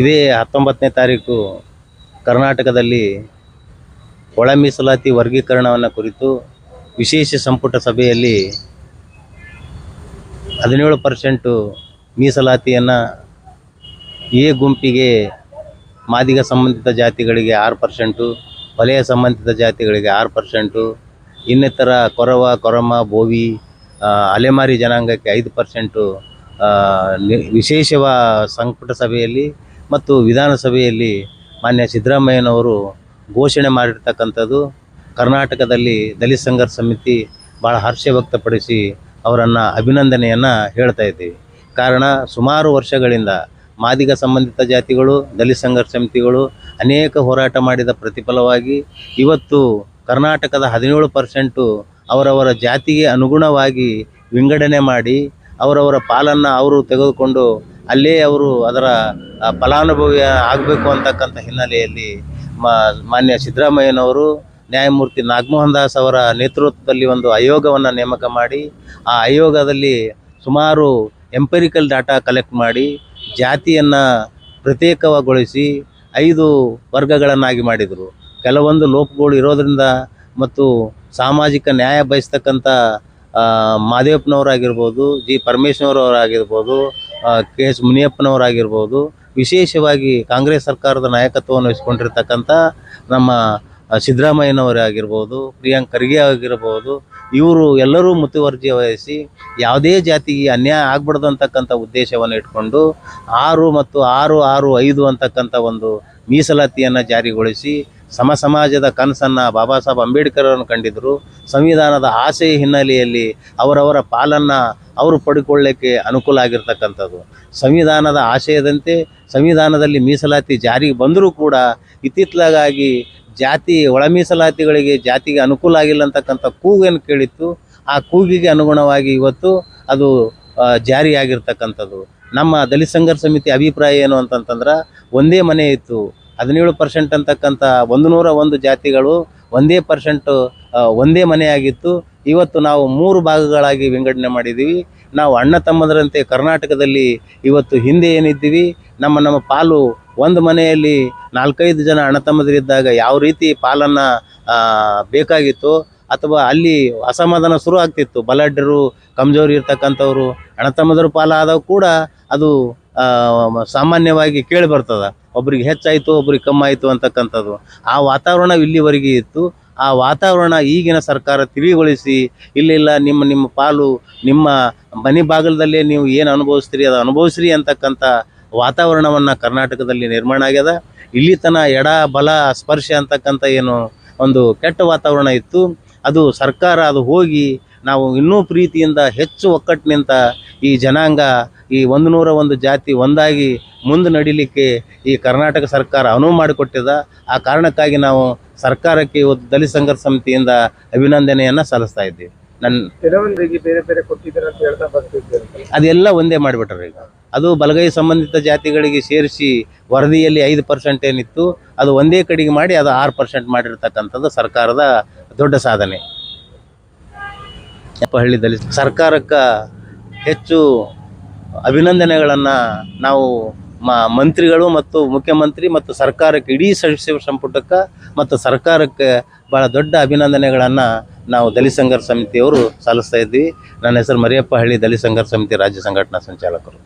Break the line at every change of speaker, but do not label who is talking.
ಇದೇ ಹತ್ತೊಂಬತ್ತನೇ ತಾರೀಕು ಕರ್ನಾಟಕದಲ್ಲಿ ಒಳ ಮೀಸಲಾತಿ ವರ್ಗೀಕರಣವನ್ನು ಕುರಿತು ವಿಶೇಷ ಸಂಪುಟ ಸಭೆಯಲ್ಲಿ ಹದಿನೇಳು ಪರ್ಸೆಂಟು ಮೀಸಲಾತಿಯನ್ನು ಎ ಗುಂಪಿಗೆ ಮಾದಿಗ ಸಂಬಂಧಿತ ಜಾತಿಗಳಿಗೆ ಆರು ಪರ್ಸೆಂಟು, ವಲಯ ಸಂಬಂಧಿತ ಜಾತಿಗಳಿಗೆ ಆರು ಪರ್ಸೆಂಟು, ಇನ್ನಿತರ ಕೊರವ, ಕೊರಮ, ಬೋವಿ ಅಲೆಮಾರಿ ಜನಾಂಗಕ್ಕೆ ಐದು ಪರ್ಸೆಂಟು ವಿಶೇಷವ ಸಂಪುಟ ಸಭೆಯಲ್ಲಿ ಮತ್ತು ವಿಧಾನಸಭೆಯಲ್ಲಿ ಮಾನ್ಯ ಸಿದ್ದರಾಮಯ್ಯನವರು ಘೋಷಣೆ ಮಾಡಿರ್ತಕ್ಕಂಥದ್ದು, ಕರ್ನಾಟಕದಲ್ಲಿ ದಲಿತ ಸಂಘರ್ಷ ಸಮಿತಿ ಭಾಳ ಹರ್ಷ ವ್ಯಕ್ತಪಡಿಸಿ ಅವರನ್ನು ಅಭಿನಂದನೆಯನ್ನು ಹೇಳ್ತಾ ಇದ್ದೀವಿ. ಕಾರಣ, ಸುಮಾರು ವರ್ಷಗಳಿಂದ ಮಾದಿಗ ಸಂಬಂಧಿತ ಜಾತಿಗಳು, ದಲಿತ ಸಂಘರ್ಷ ಸಮಿತಿಗಳು ಅನೇಕ ಹೋರಾಟ ಮಾಡಿದ ಪ್ರತಿಫಲವಾಗಿ ಇವತ್ತು ಕರ್ನಾಟಕದ ಹದಿನೇಳು ಪರ್ಸೆಂಟು ಅವರವರ ಜಾತಿಗೆ ಅನುಗುಣವಾಗಿ ವಿಂಗಡಣೆ ಮಾಡಿ ಅವರವರ ಪಾಲನ್ನು ಅವರು ತೆಗೆದುಕೊಂಡು ಅಲ್ಲೇ ಅವರು ಅದರ ಫಲಾನುಭವಿ ಆಗಬೇಕು ಅಂತಕ್ಕಂಥ ಹಿನ್ನೆಲೆಯಲ್ಲಿ ಮಾನ್ಯ ಸಿದ್ದರಾಮಯ್ಯನವರು, ನ್ಯಾಯಮೂರ್ತಿ ನಾಗಮೋಹನ್ ದಾಸ್ ಅವರ ನೇತೃತ್ವದಲ್ಲಿ ಒಂದು ಆಯೋಗವನ್ನು ನೇಮಕ ಮಾಡಿ, ಆ ಆಯೋಗದಲ್ಲಿ ಸುಮಾರು ಎಂಪರಿಕಲ್ ಡಾಟಾ ಕಲೆಕ್ಟ್ ಮಾಡಿ, ಜಾತಿಯನ್ನು ಪ್ರತ್ಯೇಕಗೊಳಿಸಿ ಐದು ವರ್ಗಗಳನ್ನಾಗಿ ಮಾಡಿದರು. ಕೆಲವೊಂದು ಲೋಪಗಳು ಇರೋದರಿಂದ ಮತ್ತು ಸಾಮಾಜಿಕ ನ್ಯಾಯ ಬಯಸ್ತಕ್ಕಂಥ ಮಾದೇವಪ್ಪನವರಾಗಿರ್ಬೋದು, ಜಿ ಪರಮೇಶ್ವರವರಾಗಿರ್ಬೋದು ಕೆ ಎಸ್ ಮುನಿಯಪ್ಪನವರಾಗಿರ್ಬೋದು, ವಿಶೇಷವಾಗಿ ಕಾಂಗ್ರೆಸ್ ಸರ್ಕಾರದ ನಾಯಕತ್ವವನ್ನು ವಹಿಸ್ಕೊಂಡಿರ್ತಕ್ಕಂಥ ನಮ್ಮ ಸಿದ್ದರಾಮಯ್ಯನವರೇ ಸಿದ್ದರಾಮಯ್ಯನವರಾಗಿರ್ಬೋದು ಪ್ರಿಯಾಂಕ್ ಖರ್ಗೆ ಆಗಿರ್ಬೋದು, ಇವರು ಎಲ್ಲರೂ ಮುತುವರ್ಜಿ ವಹಿಸಿ ಯಾವುದೇ ಜಾತಿಗೆ ಅನ್ಯಾಯ ಆಗ್ಬಾರ್ದು ಅಂತಕ್ಕಂಥ ಉದ್ದೇಶವನ್ನು ಇಟ್ಕೊಂಡು ಆರು ಮತ್ತು ಆರು ಆರು ಐದು ಅಂತಕ್ಕಂಥ ಒಂದು ಮೀಸಲಾತಿಯನ್ನು ಜಾರಿಗೊಳಿಸಿ ಸಮ ಸಮಾಜದ ಕನಸನ್ನು ಬಾಬಾ ಸಾಹೇಬ್ ಅಂಬೇಡ್ಕರ್ ಅವರನ್ನು ಕಂಡಿದ್ದರು ಸಂವಿಧಾನದ ಆಸೆಯ ಹಿನ್ನೆಲೆಯಲ್ಲಿ ಅವರವರ ಪಾಲನ್ನು ಅವರು ಪಡ್ಕೊಳ್ಳೋಕ್ಕೆ ಅನುಕೂಲ ಆಗಿರ್ತಕ್ಕಂಥದ್ದು. ಸಂವಿಧಾನದ ಆಶಯದಂತೆ ಸಂವಿಧಾನದಲ್ಲಿ ಮೀಸಲಾತಿ ಜಾರಿಗೆ ಬಂದರೂ ಕೂಡ ಇತ್ತಿತ್ತಲಾಗಿ ಜಾತಿ ಒಳ ಮೀಸಲಾತಿಗಳಿಗೆ ಜಾತಿಗೆ ಅನುಕೂಲ ಆಗಿಲ್ಲ ಅಂತಕ್ಕಂಥ ಕೂಗನ್ನು ಕೇಳಿತ್ತು. ಆ ಕೂಗಿಗೆ ಅನುಗುಣವಾಗಿ ಇವತ್ತು ಅದು ಜಾರಿಯಾಗಿರ್ತಕ್ಕಂಥದ್ದು. ನಮ್ಮ ದಲಿತ ಸಂಘರ್ಷ ಸಮಿತಿ ಅಭಿಪ್ರಾಯ ಏನು ಅಂತಂತಂದ್ರೆ, ಒಂದೇ ಮನೆ ಇತ್ತು. ಹದಿನೇಳು ಪರ್ಸೆಂಟ್ ಅಂತಕ್ಕಂಥ ಒಂದು ನೂರ ಒಂದು ಜಾತಿಗಳು ಒಂದೇ ಪರ್ಸೆಂಟು ಒಂದೇ ಮನೆಯಾಗಿತ್ತು. ಇವತ್ತು ನಾವು ಮೂರು ಭಾಗಗಳಾಗಿ ವಿಂಗಡಣೆ ಮಾಡಿದ್ದೀವಿ. ನಾವು ಅಣ್ಣ ತಮ್ಮದರಂತೆ ಕರ್ನಾಟಕದಲ್ಲಿ ಇವತ್ತು ಹಿಂದೆ ಏನಿದ್ದೀವಿ? ನಮ್ಮ ನಮ್ಮ ಪಾಲು ಒಂದು ಮನೆಯಲ್ಲಿ ನಾಲ್ಕೈದು ಜನ ಅಣ್ಣ ತಮ್ಮದರಿದ್ದಾಗ ಯಾವ ರೀತಿ ಪಾಲನ್ನು ಬೇಕಾಗಿತ್ತು? ಅಥವಾ ಅಲ್ಲಿ ಅಸಮಾಧಾನ ಶುರು ಆಗ್ತಿತ್ತು. ಬಲಾಢ್ಯರು, ಕಮ್ಜೋರಿ ಇರ್ತಕ್ಕಂಥವ್ರು, ಅಣ್ಣ ತಮ್ಮದರು ಪಾಲಾದವು ಕೂಡ ಅದು ಸಾಮಾನ್ಯವಾಗಿ ಕೇಳಿ ಬರ್ತದ. ಒಬ್ರಿಗೆ ಹೆಚ್ಚಾಯಿತು, ಒಬ್ರಿಗೆ ಕಮ್ಮಾಯಿತು ಅಂತಕ್ಕಂಥದ್ದು. ಆ ವಾತಾವರಣ ಇಲ್ಲಿವರೆಗೆ ಇತ್ತು. ಆ ವಾತಾವರಣ ಈಗಿನ ಸರ್ಕಾರ ತಿಳಿಗೊಳಿಸಿ, ಇಲ್ಲ ನಿಮ್ಮ ನಿಮ್ಮ ಪಾಲು, ನಿಮ್ಮ ಮನೆ ಬಾಗಿಲದಲ್ಲೇ ನೀವು ಏನು ಅನುಭವಿಸ್ತೀರಿ, ಅದು ಅನುಭವಿಸ್ರಿ ಅಂತಕ್ಕಂಥ ವಾತಾವರಣವನ್ನು ಕರ್ನಾಟಕದಲ್ಲಿ ನಿರ್ಮಾಣ ಆಗ್ಯದ. ಇಲ್ಲಿ ತನ ಎಡ, ಬಲ, ಸ್ಪರ್ಶ ಅಂತಕ್ಕಂಥ ಏನು ಒಂದು ಕೆಟ್ಟ ವಾತಾವರಣ ಇತ್ತು. ಅದು ಸರ್ಕಾರ ಅದು ಹೋಗಿ ನಾವು ಇನ್ನೂ ಪ್ರೀತಿಯಿಂದ ಹೆಚ್ಚು ಒಕ್ಕಟ್ಟಿನಿಂದ ಈ ಜನಾಂಗ ಈ ಒಂದು ನೂರ ಒಂದು ಜಾತಿ ಒಂದಾಗಿ ಮುಂದೆ ನಡಿಲಿಕ್ಕೆ ಈ ಕರ್ನಾಟಕ ಸರ್ಕಾರ ಅನುವು ಮಾಡಿಕೊಟ್ಟಿದ ಆ ಕಾರಣಕ್ಕಾಗಿ ನಾವು ಸರ್ಕಾರಕ್ಕೆ ಇವತ್ತು ದಲಿತ ಸಂಘರ್ಷ ಸಮಿತಿಯಿಂದ ಅಭಿನಂದನೆಯನ್ನು ಸಲ್ಲಿಸ್ತಾ ಇದ್ದೀವಿ. ನನ್ನ
ಕೆಲವೊಂದಿಗೆ ಬೇರೆ ಬೇರೆ ಕೊಟ್ಟಿದ್ದಾರೆ ಅಂತ ಹೇಳ್ತಾ ಬರ್ತಿದ್ದಾರೆ.
ಅದೆಲ್ಲ ಒಂದೇ ಮಾಡಿಬಿಟ್ರೆ ಈಗ. ಅದು ಬಲಗೈ ಸಂಬಂಧಿತ ಜಾತಿಗಳಿಗೆ ಸೇರಿಸಿ ವರದಿಯಲ್ಲಿ ಐದು ಪರ್ಸೆಂಟ್ ಏನಿತ್ತು ಅದು ಒಂದೇ ಕಡೆಗೆ ಮಾಡಿ ಅದು ಆರು ಪರ್ಸೆಂಟ್ ಮಾಡಿರ್ತಕ್ಕಂಥದ್ದು ಸರ್ಕಾರದ ದೊಡ್ಡ ಸಾಧನೆ. ಹಳ್ಳಿ ದಲಿತ ಸರ್ಕಾರಕ್ಕೆ ಹೆಚ್ಚು ಅಭಿನಂದನೆಗಳನ್ನು ನಾವು ಮಂತ್ರಿಗಳು ಮತ್ತು ಮುಖ್ಯಮಂತ್ರಿ ಮತ್ತು ಸರ್ಕಾರಕ್ಕೆ ಇಡೀ ಸಚಿವ ಸಂಪುಟಕ್ಕೆ ಮತ್ತು ಸರ್ಕಾರಕ್ಕೆ ಭಾಳ ದೊಡ್ಡ ಅಭಿನಂದನೆಗಳನ್ನು ನಾವು ದಲಿತ ಸಂಘರ್ಷ ಸಮಿತಿಯವರು ಸಲ್ಲಿಸ್ತಾ ಇದ್ವಿ. ನನ್ನ ಹೆಸರು ಮರಿಯಪ್ಪ ಹಳ್ಳಿ ದಲಿತ ಸಂಘರ್ಷ ಸಮಿತಿ ರಾಜ್ಯ ಸಂಘಟನಾ ಸಂಚಾಲಕರು.